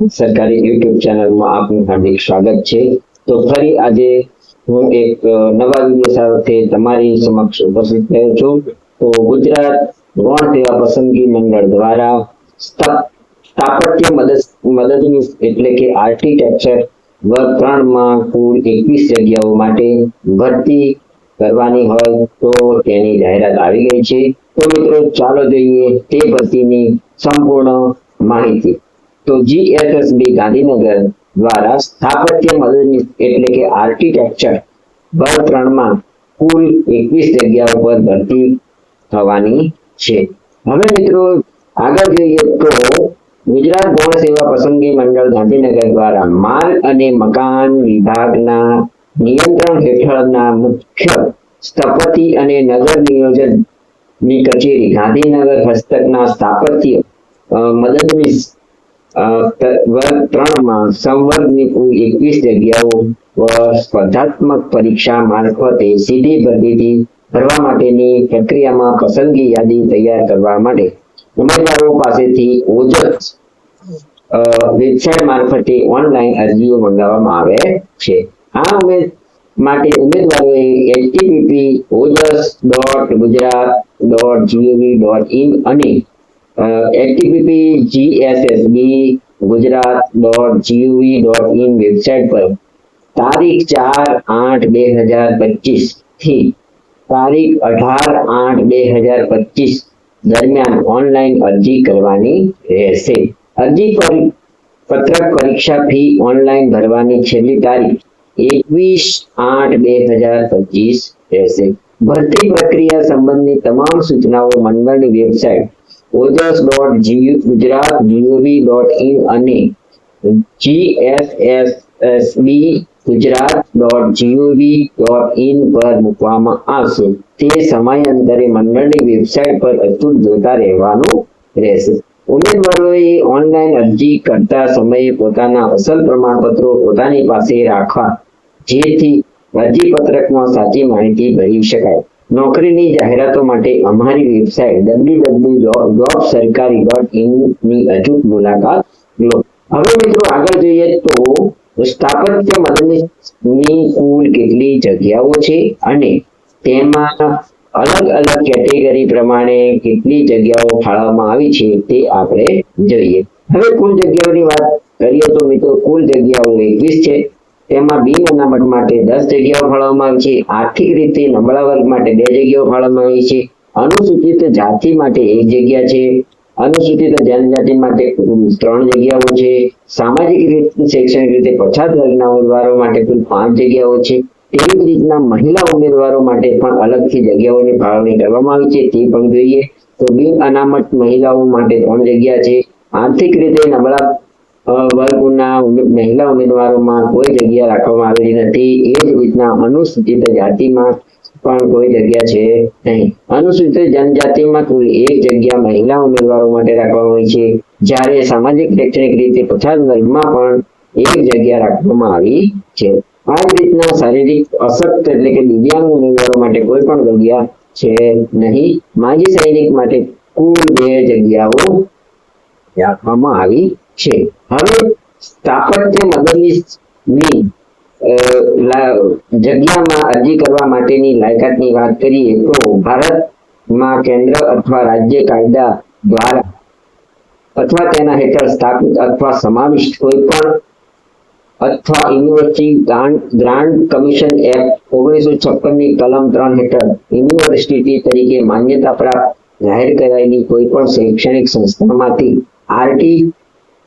સરકારી યુટ્યુબ ચેનલમાં આપનું હાર્દિક સ્વાગત છે. તો ફરી આજે હું એક નવા વીડિયો સાથે તમારી સમક્ષ ઉપસ્થિત થયો છું. તો ગુજરાત ગૌણ સેવા પસંદગી મંડળ દ્વારા સ્થાપત્ય મદદ, મદદનીશ એટલે કે આર્કિટેક્ચર વર્ગ ત્રણમાં કુલ એકવીસ જગ્યાઓ માટે ભરતી કરવાની હોય તો તેની જાહેરાત આવી ગઈ છે. તો મિત્રો ચાલો જોઈએ તે ભરતીની સંપૂર્ણ માહિતી. તો જીએસએસબી ગાંધીનગર દ્વારા સ્થાપત્ય મદદનીશ એટલે કે આર્કિટેક્ચર વર્ગ ત્રણમાં કુલ એકવીસ જગ્યા ઉપર ભરતી થવાની છે. હવે મિત્રો આગળ જોઈએ તો ગુજરાત ગૌણ સેવા પસંદગી મંડળ ગાંધીનગર દ્વારા માલ અને મકાન વિભાગના નિયંત્રણ હેઠળના મુખ્ય સ્થપતિ અને નગર નિયોજનની કચેરી ગાંધીનગર હસ્તકના સ્થાપત્ય મદદનીશ ત્રણમાં સંવર્ગની કુલ એકવીસ જગ્યાઓ સ્પર્ધાત્મક પરીક્ષા મારફતે સીધી ભરતીથી ભરવા માટેની પ્રક્રિયામાં પસંદગી યાદી તૈયાર કરવા માટે ઉમેદવારો પાસેથી ઓજસ વેબસાઇટ મારફતે ઓનલાઈન અરજીઓ મંગાવવામાં આવે છે. આ ઉમેદ માટે ઉમેદવારોએ HTTP Ojas dot Gujarat dot GOV dot in અને HTTP GSSB Gujarat dot GOV dot in website પર તારીખ ચાર આઠ બે હજાર પચીસથી તારીખ અઢાર આઠ બે હજાર પચીસ દરમિયાન ઓનલાઈન અરજી કરવાની રહેશે અરજી પર પત્રક પરીક્ષા ફી ઓનલાઈન ભરવાની છેલ્લી તારીખ એકવીસ આઠ બે હજાર પચીસ રહેશે ભરતી પ્રક્રિયા સંબંધિત તમામ સૂચનાઓ મંડળની website Ojas dot Gujarat GOV dot in અને GSSSB Gujarat dot GOV dot in પર મૂકવામાં આવશે. તે સમયાંતરે મંડળની વેબસાઇટ પર અચૂક જોતા રહેવાનું રહેશે. ઉમેદવારોએ ઓનલાઈન અરજી કરતા સમયે પોતાના અસલ પ્રમાણપત્રો પોતાની પાસે રાખવા, જેથી અરજી પત્રકમાં સાચી માહિતી ભરી શકાય. નોકરીની જાહેરાતો માટે અમારી વેબસાઇટ www.jobsarkari.in ની અચૂક મુલાકાત લો. હવે મિત્રો આગળ જોઈએ તો સ્થાપત્ય મદદની કુલ કેટલી જગ્યાઓ છે અને તેમાં અલગ અલગ કેટેગરી પ્રમાણે કેટલી જગ્યાઓ ફાળવવામાં આવી છે તે આપણે જોઈએ. હવે કુલ જગ્યાઓની વાત કરીએ તો મિત્રો કુલ જગ્યાઓ એકવીસ છે. તેમાં બિન અનામત માટે દસ જગ્યાઓ ફાળવવામાં આવી છે. આર્થિક રીતે નબળા વર્ગ માટે બે જગ્યાઓ ફાળવવામાં આવી છે. અનુસૂચિત જાતિ માટે એક જગ્યા છે. અનુસૂચિત જનજાતિ માટે ત્રણ જગ્યાઓ છે. સામાજિક રીતે, શૈક્ષણિક રીતે પછાત વર્ગના ઉમેદવારો માટે કુલ પાંચ જગ્યાઓ છે. તેવી જ રીતના મહિલા ઉમેદવારો માટે પણ અલગથી જગ્યાઓની ફાળવણી કરવામાં આવી છે. તે પણ જોઈએ. તો બિન અનામત મહિલાઓ માટે ત્રણ જગ્યા છે. આર્થિક રીતે નબળા વર્ગના મહિલા ઉમેદવારોમાં કોઈ જગ્યા રાખવામાં આવેલી નથી. એ જ રીતના અનુસૂચિત જાતિમાં પણ કોઈ જગ્યા છે નહીં. અનુસૂચિત જનજાતિમાં કુલ એક જગ્યા મહિલા ઉમેદવારો માટે રાખવામાં આવી છે. જ્યારે સામાજિક, શૈક્ષણિક રીતે પછાત વર્ગમાં પણ એક જગ્યા રાખવામાં આવી છે. આ જ રીતના શારીરિક અશક્ત એટલે કે દિવ્યાંગ ઉમેદવારો માટે કોઈ પણ જગ્યા છે નહીં. માજી સૈનિક માટે કુલ બે જગ્યાઓ રાખવામાં આવી છે. હવે સ્થાપત્ય મદદનીશની જગ્યામાં અરજી કરવા માટેની લાયકાતની વાત કરીએ તો ભારતમાં કેન્દ્ર અથવા રાજ્ય કાયદા દ્વારા અથવા તેના હેઠળ સ્થાપિત અથવા સમાવિષ્ટ કોઈ પણ અથવા યુનિવર્સિટી ગ્રાન્ટ કમિશન એક્ટ ઓગણીસો છપ્પનની કલમ ત્રણ હેઠળ યુનિવર્સિટી તરીકે માન્યતા પ્રાપ્ત જાહેર કરાયેલી કોઈ પણ શૈક્ષણિક સંસ્થામાંથી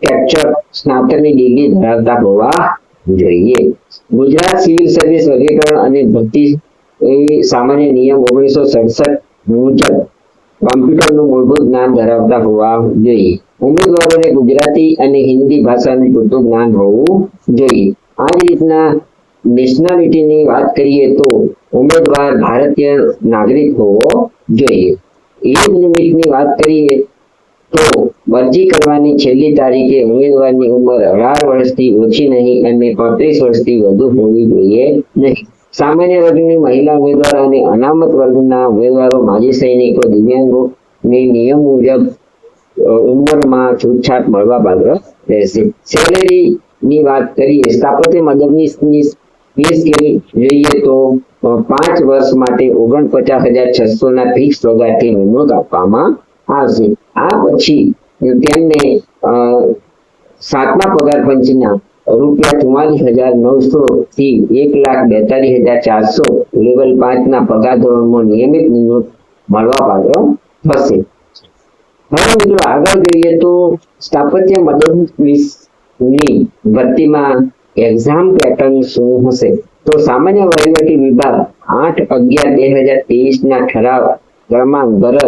આર્કિટેક્ચર સ્નાતકની ડિગ્રી ધરાવતા હોવા જોઈએ. ગુજરાત સિવિલ સર્વિસ વર્ગીકરણ અને ભરતી સામાન્ય નિયમ ઓગણીસો સડસઠ મુજબ કોમ્પ્યુટરનું મૂળભૂત જ્ઞાન ધરાવતા હોવા જોઈએ. ઉમેદવારોને ગુજરાતી અને હિન્દી ભાષાનું પૂરતું જ્ઞાન હોવું જોઈએ. આ જ રીતના નેશનાલિટીની વાત કરીએ તો ઉમેદવાર ભારતીય નાગરિક હોવો જોઈએ. એજ લિમિટની વાત કરીએ તો અરજી કરવાની છેલ્લી તારીખે ઉમેદવારની ઉંમર અઢાર વર્ષથી ઓછી નહીં અને પાંત્રીસ વર્ષથી વધુ હોવી જોઈએ નહીં. સામાન્ય વર્ગની મહિલા ઉમેદવાર અને અનામત વર્ગના ઉમેદવારો માજી સૈનિકો દિવ્યાંગો નિયમ મુજબ ઉંમરમાં છૂટછાટ મળવા પાત્ર રહેશે. સેલેરી ની વાત કરીએ, સ્થાપત્ય મદદની ફીસ જોઈએ તો પાંચ વર્ષ માટે ઓગણપચાસ હજાર છસો ના ફિક્સ પગારથી નિમણૂક આપવામાં આવશે આ પછી તેમને સાતમા પગાર પંચના રૂપિયા ચુમ્માલીસ હજાર નવસો થી એક લાખ બેતાલીસ હજાર ચારસો લેવલ પાંચના પગાર ધોરણમાં નિયમિત નિવૃત્ત મળવા પાત્ર થશે હવે મિત્રો આગળ જોઈએ તો સ્થાપત્ય મદદનીશની ભરતીમાં એક્ઝામ પેટર્ન શું હશે? તો સામાન્ય વહીવટી વિભાગ આઠ અગિયાર બે હજાર ના ઠરાવ ક્રમાંક અ,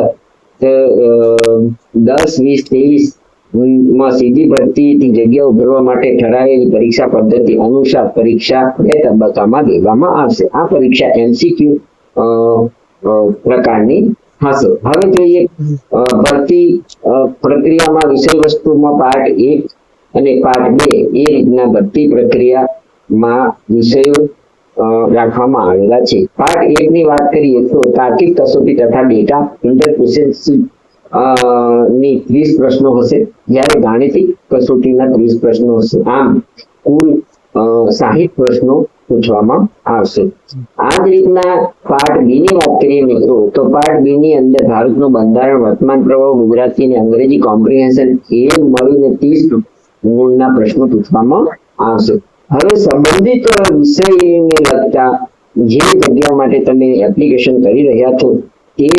દસ વીસ ત્રેવીસમાં સીધી ભરતીથી જગ્યાઓ ભરવા માટે ઠરાવેલી પરીક્ષા પદ્ધતિ અનુસાર પરીક્ષા બે તબક્કામાં દેવામાં આવશે આ પરીક્ષા એમસીક્યુ પ્રકારની હશે હવે જોઈએ ભરતી પ્રક્રિયામાં વિષય વસ્તુમાં પાર્ટ એક અને પાર્ટ બે એ રીતના ભરતી પ્રક્રિયામાં વિષયો રાખવામાં આવેલા છે. પાર્ટ એક ની વાત કરીએ તો તાર્કિક કસોટી તથા ડેટા ઇન્ટરપ્રિસેન્સી ની ત્રીસ પ્રશ્નો હશે. જ્યારે ગાણિતિક કસોટીના ત્રીસ પ્રશ્નો હશે. આમ, કુલ સાહીઠ પ્રશ્નો પૂછવામાં આવશે. આ જ રીતના પાર્ટ બી ની વાત કરીએ મિત્રો, તો પાર્ટ બી ની અંદર ભારતનું બંધારણ, વર્તમાન પ્રવાહ, ગુજરાતી અને અંગ્રેજી કોમ્પ્રિહેન્શન એ મળીને ત્રીસ ગુણના પ્રશ્નો પૂછવામાં આવશે. હવે સંબંધિત વિષયને લગતા જે જગ્યા માટે તમે એપ્લિકેશન કરી રહ્યા છો તે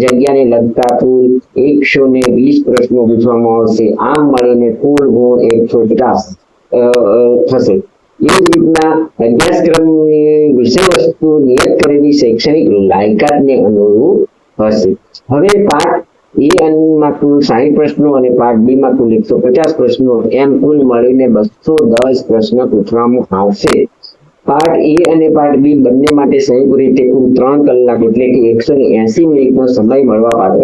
જગ્યાને લગતા કુલ એકસો ને વીસ પ્રશ્નો પૂછવામાં આવશે. આમ મળીને કુલ ગુણ એકસો પચાસ થશે. એ જ રીતના અભ્યાસક્રમની વિષય વસ્તુ નિયત કરેલી શૈક્ષણિક લાયકાતને અનુરૂપ હશે. હવે પાઠ એ માં કુલ સાહીઠ પ્રશ્નો અને પાર્ટ બી માં કુલ એકસો પચાસ પ્રશ્નો. એમ કુલ મળીને બસો દસ પ્રશ્ન પૂછવામાં આવશે. પાર્ટ એ અને પાર્ટ બી બંને માટે સંયુક્ત રીતે કુલ ત્રણ કલાક એટલે કે એકસો એસી મિનિટનો સમય મળવા પાત્ર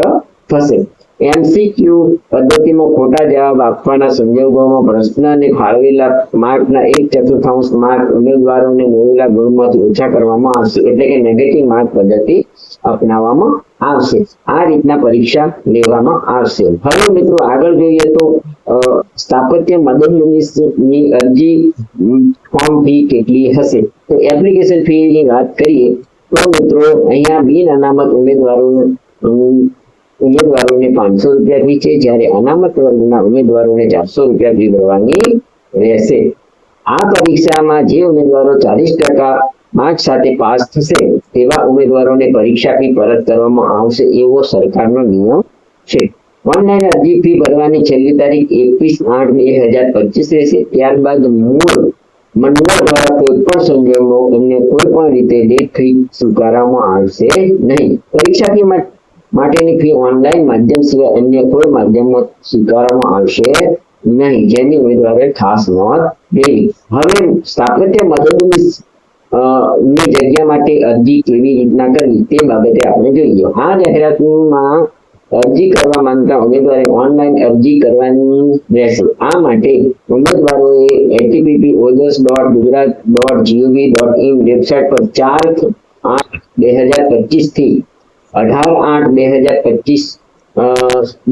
થશે. એમસીક્યુ પદ્ધતિમાં ખોટા જવાબ આપવાના સંજોગોમાં પ્રશ્નને ફાળવેલા માર્કના એક ચતુર્થાંશ માર્ક ઉમેદવારોને મેળવેલા ગુણમાંથી ઓછા કરવામાં આવશે. એટલે કે નેગેટિવ માર્ક પદ્ધતિ અપનાવવામાં આવશે. આ રીતના પરીક્ષા લેવામાં આવશે. હવે મિત્રો આગળ જોઈએ તો સ્થાપત્ય સ્થાપત્યની અરજી ફોર્મ ફી કેટલી હશે? તો એપ્લિકેશન ફી ની વાત કરીએ, તો મિત્રો અહીંયા બિન અનામત ઉમેદવારો ઉમેદવારોને પાંચસો રૂપિયા ફી છે. જ્યારે અનામત વર્ગના ઉમેદવારોને ચારસો રૂપિયા ફી ભરવાની રહેશે. આ પરીક્ષામાં જે ઉમેદવારો ચાલીસ ટકા માર્ક સાથે પાસ થશે, તેવા ઉમેદવારોને પરીક્ષા ફી પરત કરવામાં આવશે એવો સરકારનો નિયમ છે. ઓનલાઈન અરજી ફી ભરવાની છેલ્લી તારીખ એકવીસ આઠ બે હજાર પચીસ રહેશે. ત્યારબાદ મૂળ મંડળ દ્વારા કોઈ પણ સંજોગો તમને કોઈ પણ રીતે લેટ ફી સ્વીકારવામાં આવશે નહીં. પરીક્ષા ફી માટેની ફી ઓનલાઈન માધ્યમ સિવાય અન્ય કોઈ માધ્યમમાં સ્વીકારવામાં આવશે નહીં. જેની ઉમેદવારે ખાસ નોંધ લેવી. હવે સ્થાપત્ય મદદની ની જગ્યા માટે અરજી કેવી રીતના કરવી તે બાબતે આપણે જોઈએ આ જાહેરાતમાં અરજી કરવા માંગતા ઉમેદવારે ઓનલાઈન અરજી કરવાની રહેશે. આ માટે ઉમેદવારોએ HTTP Ojas dot Gujarat dot GOV dot in website પર ચાર આઠ બે હજાર પચીસથી અઢાર આઠ બે હજાર પચીસ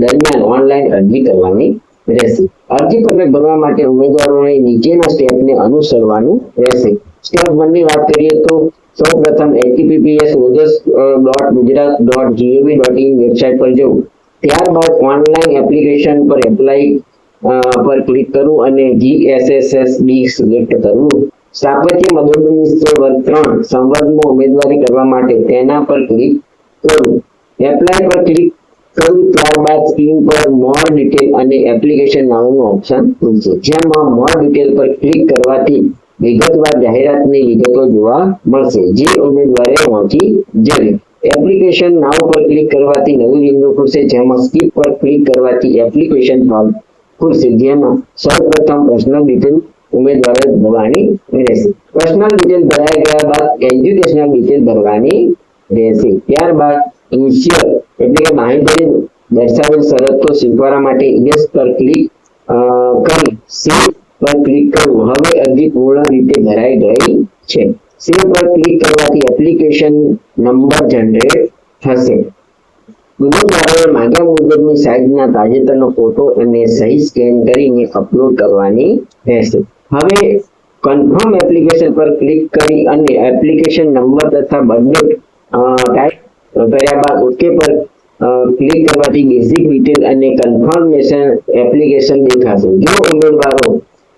દરમિયાન ઓનલાઈન અરજી કરવાની રહેશે. અરજી પત્રક ભરવા માટે ઉમેદવારોએ નીચેના સ્ટેપને અનુસરવાનું રહેશે. સ્ટેપ વનની વાત કરીએ તો સૌ પ્રથમ HTTPS Ojas dot Gujarat dot GOV dot in website પર જવું. ત્યારબાદ ઓનલાઈન એપ્લિકેશન પર એપ્લાય પર ક્લિક કરવું અને જીએસએસએસડી સિલેક્ટ કરવું. સ્થાપત્ય મદદનીશ વર્ગ ત્રણ સંવાદમાં ઉમેદવારી કરવા માટે તેના પર ક્લિક કરવું એપ્લાય પર ક્લિક કરવું ત્યારબાદ સ્ક્રીન પર મોર ડિટેલ અને એપ્લિકેશન નામનું ઓપ્શન ખુલશે જેમાં મોર ડિટેલ પર ક્લિક કરવાથી વિગતવાર જાહેરાતની વિગતો જોવા મળશે. જે ઉમેદવારે વાંચી જવી એપ્લિકેશન નાવ પર ક્લિક કરવાથી નવી વિન્ડો ખુલશે. જેમાં સ્કીપ પર ક્લિક કરવાથી એપ્લિકેશન ફોર્મ ખુલશે. જેમાં સૌપ્રથમ પર્સનલ ડિટેલ ઉમેદવારે ભરવાની રહેશે. પર્સનલ ડિટેલ ભરાઈ ગયા બાદ એજ્યુકેશનલ ડિટેલ ભરવાની રહેશે. ત્યારબાદ ઇન્શ્યોર એટલે કે માહિતી દર્શાવેલ શરતો સ્વીકારવા માટે યસ પર ક્લિક કરી સેવ પર ક્લિક કરવું. હવે અરજી પૂર્ણ રીતે ભરાઈ ગઈ છે. સેવ પર ક્લિક કરવાથી એપ્લિકેશન નંબર જનરેટ થશે. ગુનેગારોએ માંગ્યા મુજબની સાઈઝના તાજેતરનો ફોટો અને સહી સ્કેન કરીને અપલોડ કરવાની રહેશે. હવે કન્ફર્મ એપ્લિકેશન પર ક્લિક કરી અને એપ્લિકેશન નંબર તથા બર્થડે ટાઈપ કર્યા બાદ ઓકે પર ક્લિક કરવાથી બેઝિક ડિટેલ અને કન્ફર્મેશન એપ્લિકેશન દેખાશે. જો ઉમેદવારો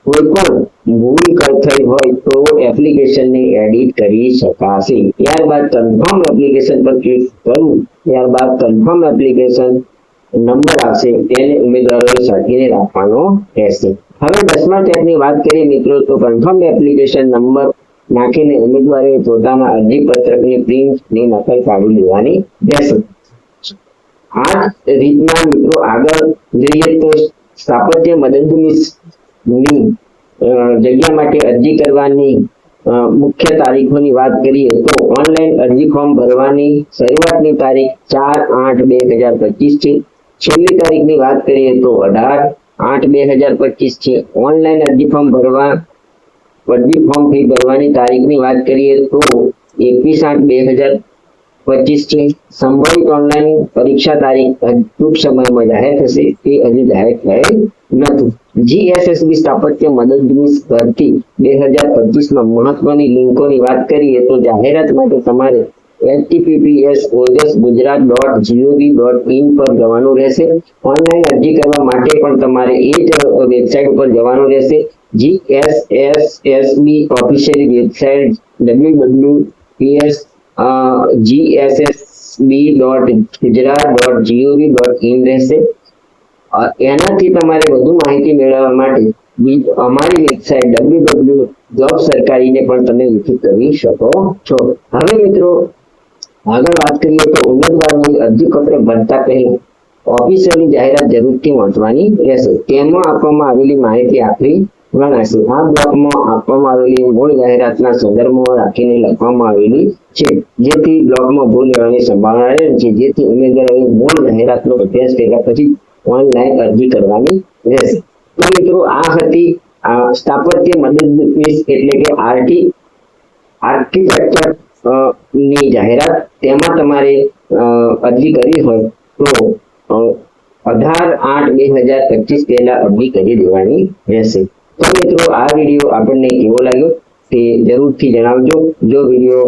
કોઈ પણ ભૂલ કર થઈ હોય તો એપ્લિકેશનને એડિટ કરી શકાશે. ત્યારબાદ કન્ફર્મ એપ્લિકેશન પર ક્લિક કરવું ત્યારબાદ કન્ફર્મ એપ્લિકેશન નંબર આવશે. તેને ઉમેદવારોએ સાચીને રાખવાનો રહેશે. હવે દસમા ટેપની વાત કરીએ મિત્રો, તો કન્ફર્મ એપ્લિકેશન નંબર નાખીને ઉમેદવારોએ પોતાના અરજી પત્રકની પ્રિન્ટની નકલ કાઢી લેવાની રહેશે. આ રીતના મિત્રો આગળ જઈએ તો સ્થાપત્ય મદદનીશની અ, જગ્યા માટે અરજી કરવાની અ, મુખ્ય તારીખોની વાત કરીએ તો ઓનલાઈન અરજી ફોર્મ ભરવાની શરૂઆતની તારીખ ચાર આઠ બે હજાર પચીસ છે. છેલ્લી તારીખની વાત કરીએ તો અઢાર આઠ બે હજાર પચીસ છે. ઓનલાઈન અરજી ફોર્મ ભરવા અરજી ફોર્મ ફી ભરવાની તારીખની વાત કરીએ તો એકવીસ આઠ બે હજાર પચીસ છે. સંભવિત ઓનલાઈન પરીક્ષા તારીખ ટૂંક સમયમાં જાહેર થશે. તે હજી જાહેર થયેલ નથી. જીએસએસબી સ્થાપત્ય મદદનીશ ભરતી બે હજાર પચીસમાં મહત્વની લિંકોની વાત કરીએ તો જાહેરાત માટે તમારે https ગુજરાત પર જવાનું રહેશે. ઓનલાઈન અરજી કરવા માટે પણ તમારે એ જ વેબસાઇટ ઉપર જવાનું રહેશે. GSSSB official website www.ps GSSB dot Gujarat dot GOV dot in રહેશે. એનાથી તમારે વધુ માહિતી મેળવવા માટે અમારી વેબસાઇટ www જોબ સરકારીને પણ તમે વિઝિટ કરી શકો છો. હવે મિત્રો આગળ વાત કરીએ તો ઉમેદવારોની અરજી પત્ર ભરતા પહેલા ઓફિસરની જાહેરાત જરૂરથી વાંચવાની રહેશે. તેમાં આપવામાં આવેલી માહિતી આખરી ગણાશે. આ બ્લોકમાં આપવામાં આવેલી મૂળ જાહેરાતના સંદર્ભમાં રાખીને લખવામાં આવેલી છે. જેથી બ્લોકમાં ભૂલ રહેવાની સંભાવના રહે છે. જેથી ઉમેદવારોએ મૂળ જાહેરાતનો અભ્યાસ કર્યા પછી ઓનલાઈન અરજી કરવાની રહેશે. તો મિત્રો, આ હતી સ્થાપત્ય મદદનીશ એટલે કે આરટી આર્કિટેક્ચર ની જાહેરાત તેમાં તમારે અરજી કરી હોય તો અઢાર આઠ બે હજાર પચીસ પહેલા અરજી કરી દેવાની રહેશે. તો મિત્રો, આ વીડિયો આપણને કેવો લાગ્યો તે જરૂરથી જણાવજો. જો વીડિયો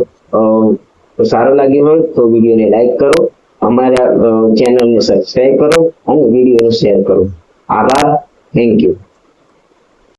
સારો લાગ્યો હોય તો વિડીયોને લાઈક કરો, અમારા ચેનલને સબસ્ક્રાઈબ કરો અને વીડિયો શેર કરો. આભાર. Thank you.